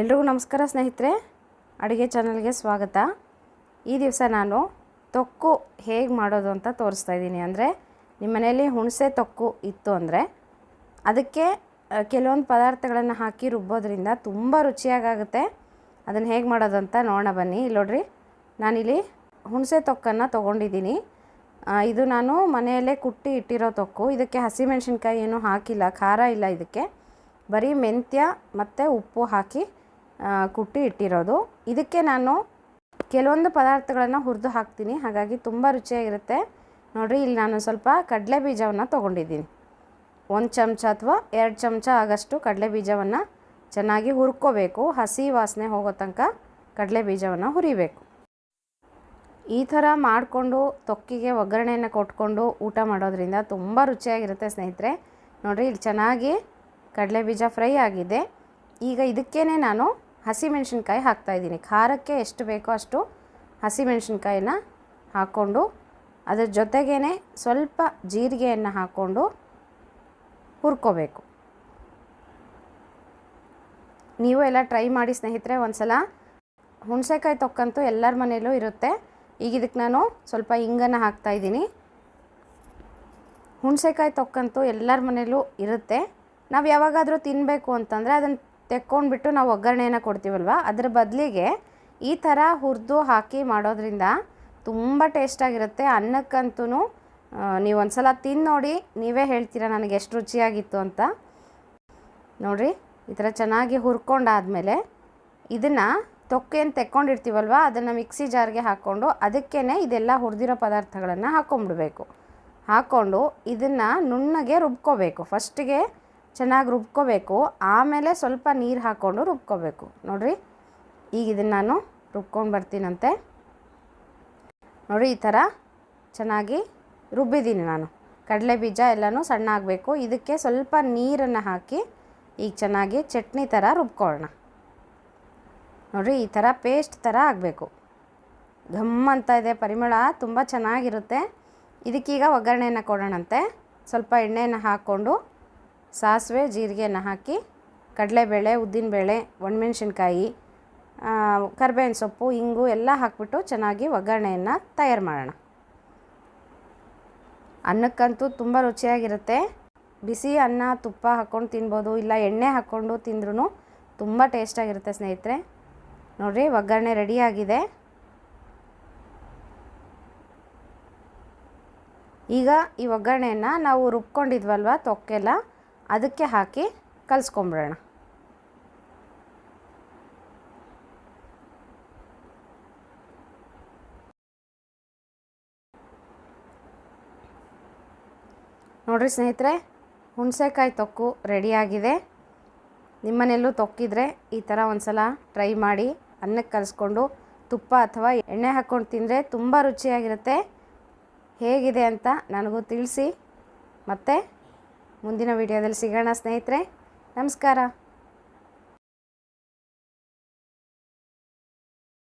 ಎಲ್ರಿಗೂ ನಮಸ್ಕಾರ ಸ್ನೇಹಿತರೆ, ಅಡುಗೆ ಚಾನಲ್ಗೆ ಸ್ವಾಗತ. ಈ ದಿವಸ ನಾನು ತೊಕ್ಕು ಹೇಗೆ ಮಾಡೋದು ಅಂತ ತೋರಿಸ್ತಾ ಇದ್ದೀನಿ. ಅಂದರೆ ನಿಮ್ಮ ಮನೆಯಲ್ಲಿ ಹುಣಸೆ ತೊಕ್ಕು ಇತ್ತು ಅಂದರೆ ಅದಕ್ಕೆ ಕೆಲವೊಂದು ಪದಾರ್ಥಗಳನ್ನು ಹಾಕಿ ರುಬ್ಬೋದ್ರಿಂದ ತುಂಬ ರುಚಿಯಾಗುತ್ತೆ ಅದನ್ನು ಹೇಗೆ ಮಾಡೋದು ಅಂತ ನೋಡೋಣ ಬನ್ನಿ. ಇಲ್ಲಿ ನೋಡ್ರಿ, ನಾನಿಲ್ಲಿ ಹುಣಸೆ ತೊಕ್ಕನ್ನು ತೊಗೊಂಡಿದ್ದೀನಿ. ಇದು ನಾನು ಮನೆಯಲ್ಲೇ ಕುಟ್ಟಿ ಇಟ್ಟಿರೋ ತೊಕ್ಕು. ಇದಕ್ಕೆ ಹಸಿಮೆಣ್ಸಿನ್ಕಾಯಿ ಏನೂ ಹಾಕಿಲ್ಲ, ಖಾರ ಇಲ್ಲ ಇದಕ್ಕೆ. ಬರೀ ಮೆಂತ್ಯ ಮತ್ತು ಉಪ್ಪು ಹಾಕಿ ಕುಟ್ಟಿ ಇಟ್ಟಿರೋದು. ಇದಕ್ಕೆ ನಾನು ಕೆಲವೊಂದು ಪದಾರ್ಥಗಳನ್ನು ಹುರಿದು ಹಾಕ್ತೀನಿ. ಹಾಗಾಗಿ ತುಂಬ ರುಚಿಯಾಗಿರುತ್ತೆ. ನೋಡಿರಿ, ಇಲ್ಲಿ ನಾನು ಸ್ವಲ್ಪ ಕಡಲೆ ಬೀಜವನ್ನು ತೊಗೊಂಡಿದ್ದೀನಿ. ಒಂದು ಚಮಚ ಅಥವಾ ಎರಡು ಚಮಚ ಆಗಷ್ಟು ಕಡಲೆ ಬೀಜವನ್ನು ಚೆನ್ನಾಗಿ ಹುರ್ಕೋಬೇಕು. ಹಸಿ ವಾಸನೆ ಹೋಗೋ ತನಕ ಕಡಲೆ ಬೀಜವನ್ನು ಹುರಿಬೇಕು. ಈ ಥರ ಮಾಡಿಕೊಂಡು ತೊಕ್ಕಿಗೆ ಒಗ್ಗರಣೆಯನ್ನು ಕೊಟ್ಕೊಂಡು ಊಟ ಮಾಡೋದ್ರಿಂದ ತುಂಬ ರುಚಿಯಾಗಿರುತ್ತೆ ಸ್ನೇಹಿತರೆ. ನೋಡಿರಿ, ಇಲ್ಲಿ ಚೆನ್ನಾಗಿ ಕಡಲೆ ಬೀಜ ಫ್ರೈ ಆಗಿದೆ. ಈಗ ಇದಕ್ಕೇ ನಾನು ಹಸಿಮೆಣ್ಸಿನ್ಕಾಯಿ ಹಾಕ್ತಾಯಿದ್ದೀನಿ ಖಾರಕ್ಕೆ ಎಷ್ಟು ಬೇಕೋ ಅಷ್ಟು ಹಸಿಮೆಣ್ಸಿನ್ಕಾಯಿನ ಹಾಕ್ಕೊಂಡು ಅದರ ಜೊತೆಗೇ ಸ್ವಲ್ಪ ಜೀರಿಗೆಯನ್ನು ಹಾಕ್ಕೊಂಡು ಹುರ್ಕೋಬೇಕು. ನೀವು ಎಲ್ಲ ಟ್ರೈ ಮಾಡಿ ಸ್ನೇಹಿತರೆ ಒಂದು ಸಲ ಹುಣಸೆಕಾಯಿ ತೊಕ್ಕಂತೂ ಎಲ್ಲರ ಮನೆಯಲ್ಲೂ ಇರುತ್ತೆ. ಈಗ ಇದಕ್ಕೆ ನಾನು ಸ್ವಲ್ಪ ಹಿಂಗನ್ನು ಹಾಕ್ತಾಯಿದ್ದೀನಿ ಹುಣಸೆಕಾಯಿ ತೊಕ್ಕಂತೂ ಎಲ್ಲರ ಮನೆಯಲ್ಲೂ ಇರುತ್ತೆ. ನಾವು ಯಾವಾಗಾದರೂ ತಿನ್ನಬೇಕು ಅಂತಂದರೆ ಅದನ್ನು ತೆಕ್ಕೊಂಡ್ಬಿಟ್ಟು ನಾವು ಒಗ್ಗರಣೆಯನ್ನು ಕೊಡ್ತೀವಲ್ವ? ಅದ್ರ ಬದಲಿಗೆ ಈ ಥರ ಹುರಿದು ಹಾಕಿ ಮಾಡೋದ್ರಿಂದ ತುಂಬ ಟೇಸ್ಟಾಗಿರುತ್ತೆ ಅನ್ನಕ್ಕಂತೂ ನೀವು ಒಂದು ಸಲ ತಿಂದು ನೋಡಿ, ನೀವೇ ಹೇಳ್ತೀರಾ ನನಗೆ ಎಷ್ಟು ರುಚಿಯಾಗಿತ್ತು ಅಂತ. ನೋಡಿರಿ, ಈ ಥರ ಚೆನ್ನಾಗಿ ಹುರ್ಕೊಂಡಾದಮೇಲೆ ಇದನ್ನು ತೊಕ್ಕೇನು ತೆಕ್ಕೊಂಡಿರ್ತೀವಲ್ವ? ಅದನ್ನು ಮಿಕ್ಸಿ ಜಾರ್ಗೆ ಹಾಕ್ಕೊಂಡು ಅದಕ್ಕೇ ಇದೆಲ್ಲ ಹುರಿದಿರೋ ಪದಾರ್ಥಗಳನ್ನು ಹಾಕ್ಕೊಂಬಿಡ್ಬೇಕು ಹಾಕ್ಕೊಂಡು ಇದನ್ನು ನುಣ್ಣಗೆ ರುಬ್ಕೋಬೇಕು. ಫಸ್ಟಿಗೆ ಚೆನ್ನಾಗಿ ರುಬ್ಕೋಬೇಕು. ಆಮೇಲೆ ಸ್ವಲ್ಪ ನೀರು ಹಾಕ್ಕೊಂಡು ರುಬ್ಕೋಬೇಕು. ನೋಡಿರಿ, ಈಗ ಇದನ್ನು ನಾನು ರುಬ್ಕೊಂಡು ಬರ್ತೀನಂತೆ. ನೋಡಿ ಈ ಥರ ಚೆನ್ನಾಗಿ ರುಬ್ಬಿದ್ದೀನಿ ನಾನು. ಕಡಲೆ ಬೀಜ ಎಲ್ಲನೂ ಸಣ್ಣ ಆಗಬೇಕು. ಇದಕ್ಕೆ ಸ್ವಲ್ಪ ನೀರನ್ನು ಹಾಕಿ ಈಗ ಚೆನ್ನಾಗಿ ಚಟ್ನಿ ಥರ ರುಬ್ಕೊಳ್ಳೋಣ. ನೋಡಿರಿ, ಈ ಥರ ಪೇಸ್ಟ್ ಥರ ಆಗಬೇಕು. ಘಮ್ ಅಂತ ಇದೆ, ಪರಿಮಳ ತುಂಬ ಚೆನ್ನಾಗಿರುತ್ತೆ. ಇದಕ್ಕೀಗ ಒಗ್ಗರಣೆಯನ್ನು ಕೊಡೋಣಂತೆ. ಸ್ವಲ್ಪ ಎಣ್ಣೆಯನ್ನು ಹಾಕ್ಕೊಂಡು ಸಾಸಿವೆ ಜೀರಿಗೆನ ಹಾಕಿ, ಕಡಲೆಬೇಳೆ ಉದ್ದಿನಬೇಳೆ ಒಣಮೆಣ್ಸಿನ್ಕಾಯಿ ಕರ್ಬೇವಿನ ಸೊಪ್ಪು, ಇಂಗು ಎಲ್ಲ ಹಾಕ್ಬಿಟ್ಟು ಚೆನ್ನಾಗಿ ಒಗ್ಗರಣೆಯನ್ನು ತಯಾರು ಮಾಡೋಣ. ಅನ್ನಕ್ಕಂತೂ ತುಂಬ ರುಚಿಯಾಗಿರುತ್ತೆ. ಬಿಸಿ ಅನ್ನ, ತುಪ್ಪ ಹಾಕ್ಕೊಂಡು ತಿನ್ಬೋದು, ಇಲ್ಲ ಎಣ್ಣೆ ಹಾಕ್ಕೊಂಡು ತಿಂದ್ರೂ ತುಂಬ ಟೇಸ್ಟಾಗಿರುತ್ತೆ ಸ್ನೇಹಿತರೆ. ನೋಡಿರಿ, ಒಗ್ಗರಣೆ ರೆಡಿಯಾಗಿದೆ ಈಗ ಈ ಒಗ್ಗರಣೆಯನ್ನು ನಾವು ರುಬ್ಕೊಂಡಿದ್ವಲ್ವ, ತೊಕ್ಕೆಲ್ಲ? ಅದಕ್ಕೆ ಹಾಕಿ ಕಲಿಸ್ಕೊಂಬಿಡೋಣ. ನೋಡಿರಿ ಸ್ನೇಹಿತರೆ, ಹುಣಸೆಕಾಯಿ ತೊಕ್ಕು ರೆಡಿಯಾಗಿದೆ ನಿಮ್ಮನೆಯಲ್ಲೂ ತೊಕ್ಕಿದ್ರೆ ಈ ಥರ ಒಂದು ಸಲ ಟ್ರೈ ಮಾಡಿ ಅನ್ನಕ್ಕೆ ಕಲಿಸ್ಕೊಂಡು ತುಪ್ಪ ಅಥವಾ ಎಣ್ಣೆ ಹಾಕ್ಕೊಂಡು ತಿಂದರೆ ತುಂಬ ರುಚಿಯಾಗಿರುತ್ತೆ. ಹೇಗಿದೆ ಅಂತ ನನಗೂ ತಿಳಿಸಿ. ಮತ್ತು ಮುಂದಿನ ವಿಡಿಯೋದಲ್ಲಿ ಸಿಗೋಣ ಸ್ನೇಹಿತರೆ ನಮಸ್ಕಾರ.